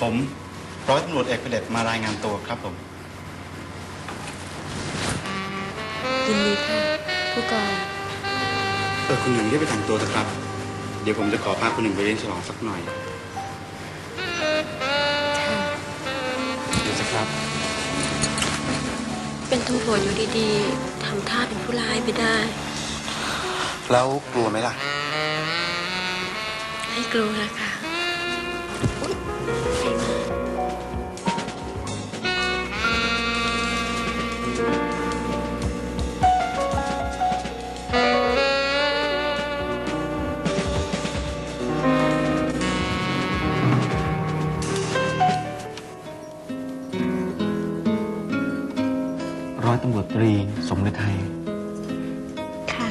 ผมร้อยตำรวจเอกประเดชมารายงานตัวครับผมยินดีค่ะผู้กองเออคุณหนึ่งได้ไปแต่งตัวเถอะครับ เดี๋ยวผมจะขอพาคุณหนึ่งไปเลี้ยงฉลองสักหน่อยค่ะเดี๋ยวสิครับ เป็นตำรวจอยู่ดีๆทำท่าเป็นผู้ร้ายไปได้ แล้วกลัวไหมล่ะ ให้กลัวนะคะ รมาร้อยตำรวจตรี สมฤทัยค่ะ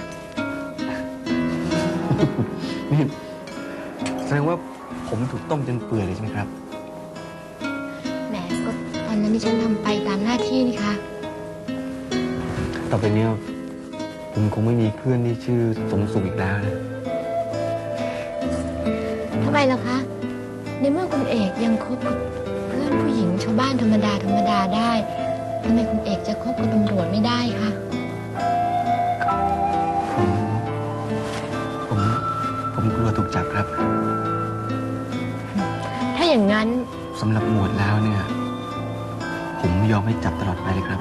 นี่แสดงว่าผมถูกต้มจนเปื่อยเลยใช่ไหมครับ แหมก็ตอนนั้นดิฉันทำไปตามหน้าที่นี่คะต่อไปเนี้ยผมคงไม่มีเพื่อนที่ชื่อสมสุขอีกแล้วนะ ทำไมล่ะคะ ในเมื่อคุณเอกยังคบกับเพื่อนผู้หญิงชาวบ้านธรรมดาธรรมดาได้ ทำไมคุณเอกจะคบกับตำรวจไม่ได้คะผมผมผมกลัวถูกจับครับ ถ้าอย่างนั้นสำหรับหมวดแล้วเนี่ย ผมยอมให้จับตลอดไปเลยครับ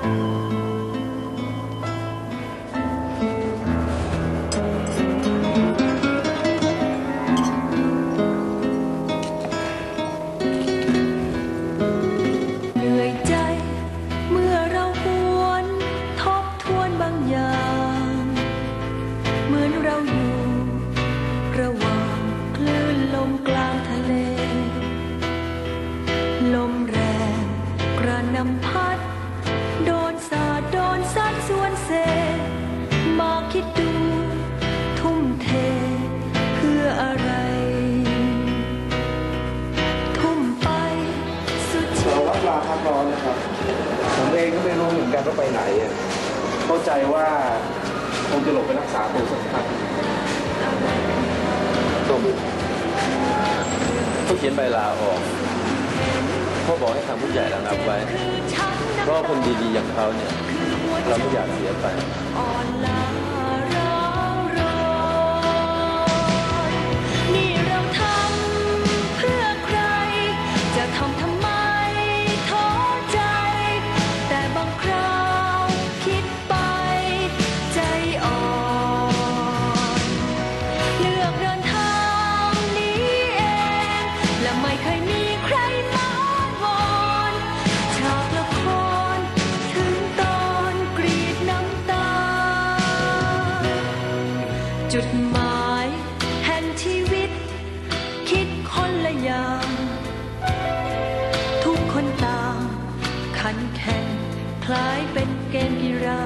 อนนะครับ ผมเองก็ไม่รู้เหมือนกันว่าไปไหนอะเข้าใจว่าคงจะหลบไปรักษาตัวสักพักต้มเขาเขียนใบลาออกพ่อบอกให้ทางผู้ใหญ่ระงับไว้ เพราะคนดีๆอย่างเขาเนี่ย เราไม่อยากเสียไป ขันแข่งคล้ายเป็นเกมกีฬา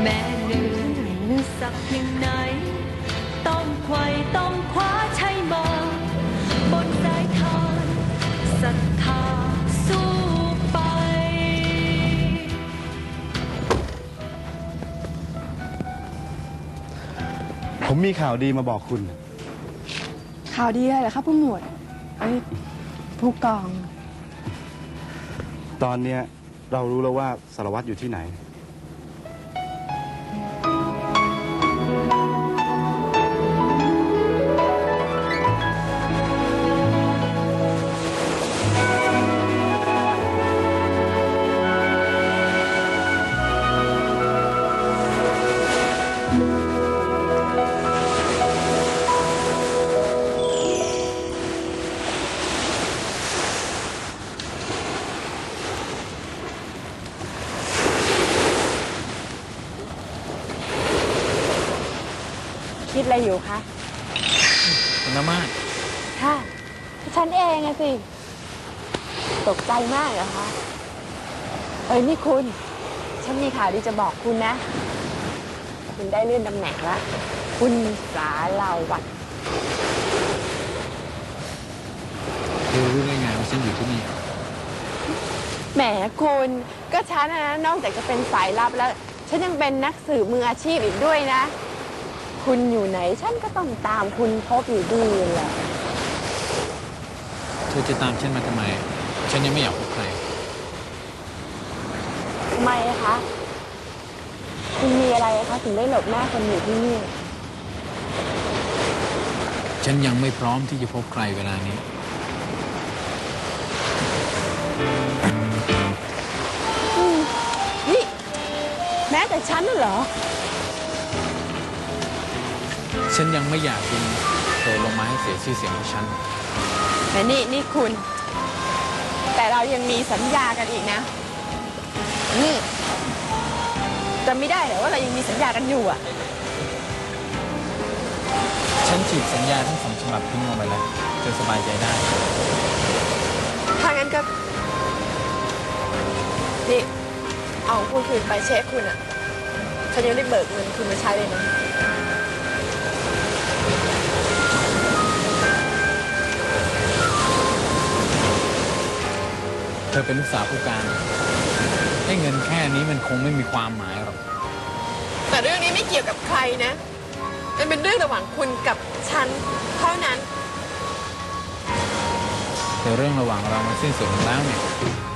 แม้เหนื่อยสักเพียงไหน ต้องไขว่ต้องคว้าใชัยมบนสายทานศรัทธาสู้ไป ผมมีข่าวดีมาบอกคุณ ข่าวดีอะไรเหรอครับผู้หมวดไอ้ยผู้กอง ตอนเนี้ยเรารู้แล้วว่าสารวัตรอยู่ที่ไหน คิดอะไรอยู่คะคุณน้ำมาศค่ะฉันเองอะสิ ตกใจมากเหรอคะ เอ้ยนี่คุณ ฉันมีข่าวดีจะบอกคุณนะ คุณได้เลื่อนตำแหน่งแล้วคุณสาลาวัตรรู้ได้ไงว่าฉันอยู่ที่นี่ แหมคุณ ก็ฉันนะนอกจากจะเป็นสายลับแล้ว ฉันยังเป็นนักสืบมืออาชีพอีกด้วยนะ คุณอยู่ไหน ฉันก็ต้องตามคุณพบอยู่ดีแหละธอจะตามฉันมาทำไม ฉันยังไม่อยากพบใครทำไมอะคะ คุณมีอะไรอะคะถึงได้หลบหน้าคนอยู่ที่นี่ ฉันยังไม่พร้อมที่จะพบใครเวลานี้ นี่ แม้แต่ฉันน่ะเหรอ ฉันยังไม่อยากดึงเธอลงมาให้เสียชื่อเสียงของฉัน แต่นี่นี่คุณ แต่เรายังมีสัญญากันอีกนะ นี่จะไม่ได้เหรอว่าเรายังมีสัญญากันอยู่อะ ฉันฉีกสัญญาทั้งสองฉบับทิ้งลงไปแล้วเธอสบายใจได้ ถ้างั้นก็ นี่ เอาคุณคืนไปเช็คคุณอะ ฉันยังได้เบิกเงินคุณมาใช้เลยนะ ธอเป็นลูกสาวผู้การให้เงินแค่นี้มันคงไม่มีความหมายหรอก แต่เรื่องนี้ไม่เกี่ยวกับใครนะ มันเป็นเรื่องระหว่างคุณกับฉันเท่านั้น แต่เรื่องระหว่างเรามันสิ้นสุดลงแล้วเนี่ยค